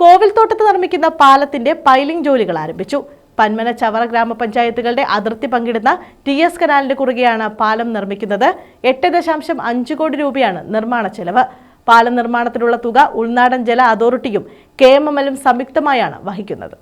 കോവിൽത്തോട്ടത്ത് നിർമ്മിക്കുന്ന പാലത്തിന്റെ പൈലിംഗ് ജോലികൾ ആരംഭിച്ചു. പന്മന ചവറ ഗ്രാമപഞ്ചായത്തുകളുടെ അതിർത്തി പങ്കിടുന്ന ടി എസ് കനാലിന് കുറുകെയാണ് പാലം നിർമ്മിക്കുന്നത്. എട്ട് ദശാംശം അഞ്ച് കോടി രൂപയാണ് നിർമ്മാണ ചെലവ്. പാലം നിർമ്മാണത്തിനുള്ള തുക ഉൾനാടൻ ജല അതോറിറ്റിയും കെ എം എം എല്ലും സംയുക്തമായാണ് വഹിക്കുന്നത്.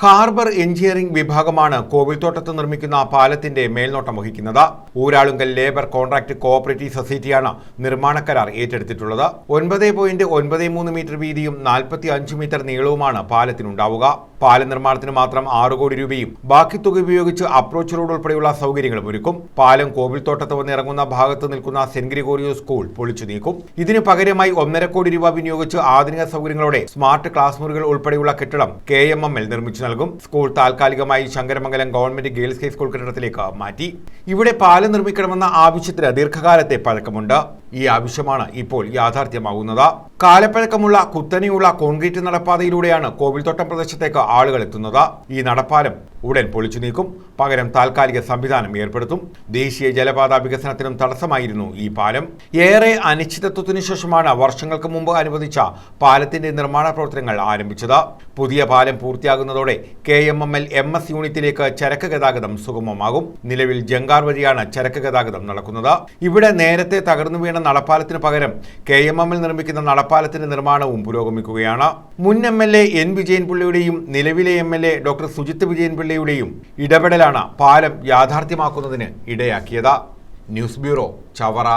ഹാർബർ എഞ്ചിനീയറിംഗ് വിഭാഗമാണ് കോവിൽത്തോട്ടത്ത് നിർമ്മിക്കുന്ന പാലത്തിന്റെ മേൽനോട്ടം വഹിക്കുന്നത്. ഊരാളുങ്കൽ ലേബർ കോൺട്രാക്ട് കോഓപ്പറേറ്റീവ് സൊസൈറ്റിയാണ് നിർമ്മാണ കരാർ ഏറ്റെടുത്തിട്ടുള്ളത്. ഒൻപത് പോയിന്റ് ഒൻപത് മൂന്ന് മീറ്റർ വീതിയും നാൽപ്പത്തി അഞ്ച് മീറ്റർ നീളവുമാണ് പാലത്തിനുണ്ടാവുക. പാല നിർമ്മാണത്തിന് മാത്രം ആറ് കോടി രൂപയും ബാക്കി തുക ഉപയോഗിച്ച് അപ്രോച്ച് റോഡ് ഉൾപ്പെടെയുള്ള സൗകര്യങ്ങളും ഒരുക്കും. പാലം കോവിൽത്തോട്ടത്ത് വന്നിറങ്ങുന്ന ഭാഗത്ത് നിൽക്കുന്ന സെന്റ് ഗ്രിഗോറിയോ സ്കൂൾ പൊളിച്ചു നീക്കും. ഇതിന് പകരമായി ഒന്നര കോടി രൂപ വിനിയോഗിച്ച് ആധുനിക സൗകര്യങ്ങളോടെ സ്മാർട്ട് ക്ലാസ് മുറികൾ ഉൾപ്പെടെയുള്ള കെട്ടിടം കെ എം എം എൽ നിർമ്മിച്ചു നൽകും. സ്കൂൾ താൽക്കാലികമായി Sankaramangalam government girls high school കെട്ടിടത്തിലേക്ക് മാറ്റി. ഇവിടെ പാലം നിർമ്മിക്കണമെന്ന ആവശ്യത്തിന് ദീർഘകാലത്തെ പഴക്കമുണ്ട്. ഈ ആവശ്യമാണ് ഇപ്പോൾ യാഥാർത്ഥ്യമാകുന്നത് കാലപ്പഴക്കമുള്ള കുത്തനെയുള്ള കോൺക്രീറ്റ് നടപ്പാതയിലൂടെയാണ് കോവിൽത്തോട്ടം പ്രദേശത്തേക്ക് ആളുകൾ എത്തുന്നത്. ഈ നടപ്പാലം ഉടൻ പൊളിച്ചു നീക്കും. പകരം താൽക്കാലിക സംവിധാനം ഏർപ്പെടുത്തും. ദേശീയ ജലപാത വികസനത്തിനും തടസ്സമായിരുന്നു ഈ പാലം. ഏറെ അനിശ്ചിതത്വത്തിനു ശേഷമാണ് വർഷങ്ങൾക്ക് മുമ്പ് അനുവദിച്ച പാലത്തിന്റെ നിർമ്മാണ പ്രവർത്തനങ്ങൾ ആരംഭിച്ചത്. പുതിയ പാലം പൂർത്തിയാകുന്നതോടെ K M M L M S യൂണിറ്റിലേക്ക് ചരക്ക് ഗതാഗതം സുഗമമാകും. നിലവിൽ ജങ്കാർ വഴിയാണ് ചരക്ക് ഗതാഗതം നടക്കുന്നത്. ഇവിടെ നേരത്തെ തകർന്നു വീണ നടപ്പാലത്തിന് പകരം കെ എം എം എൽ നിർമ്മിക്കുന്ന നടപ്പാലത്തിന്റെ നിർമ്മാണവും പുരോഗമിക്കുകയാണ്. മുൻ എം എൽ എ എൻ വിജയൻപിള്ളയുടെയും നിലവിലെ M L A doctor Sujith വിജയൻപിള്ളയുടെയും ഇടപെടലാണ് പാലം യാഥാർത്ഥ്യമാക്കുന്നതിന് ഇടയാക്കിയത്. News bureau Chavara.